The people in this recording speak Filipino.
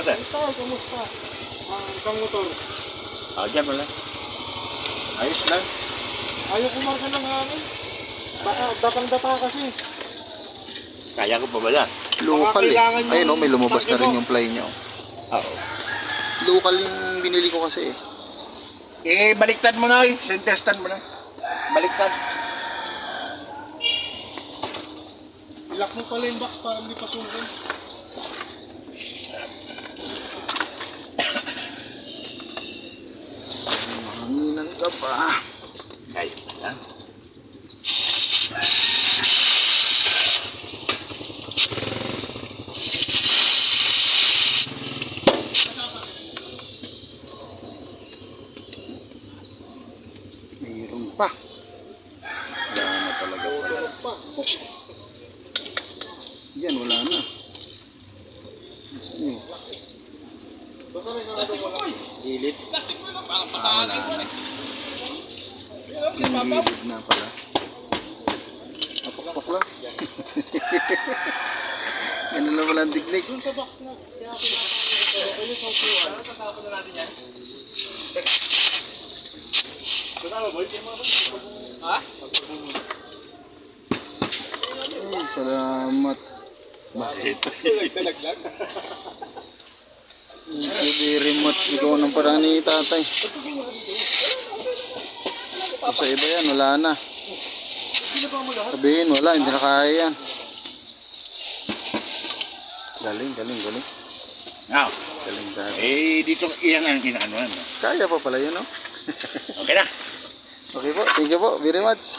Asa? Ito, kumusta? Ah, isang motor. Ah, dyan pala. Ayos lang. Ayaw kumarga ng hangin. Baka, datang-data kasi. Kaya ko pa ba yan? Local eh. Ayun oh, may lumabas na rin yung fly niya. oh. Oo. Local yung binili ko kasi eh. Eh, baliktad mo na eh. Sentestan mo na. Baliktad. Ilak mo pala yung box para hindi pasukin. Ka pa. Kaya pa yan. Mayroon pa. Wala na talaga pala. Pa. Yan, wala na. Saan yun? Basta rin ka wala. Gilid. Ah, wala na. Nililid na pala. Apakpak lang. Ganun lang pala ang dignig. Doon sa box na. Kaya kailangan mo. Ayun sa upuan. Ay, salamat. Bakit? You very much. Ikaw ng parang ni tatay. Kung sa iba yan, wala na. Sabihin, wala, hindi na kaya yan. Galing, galing, galing. Now, Galing dahil. eh, dito iyan ang inaano. ano. Kaya pa pala yun, no? Okay na. Okay po, thank you po very much.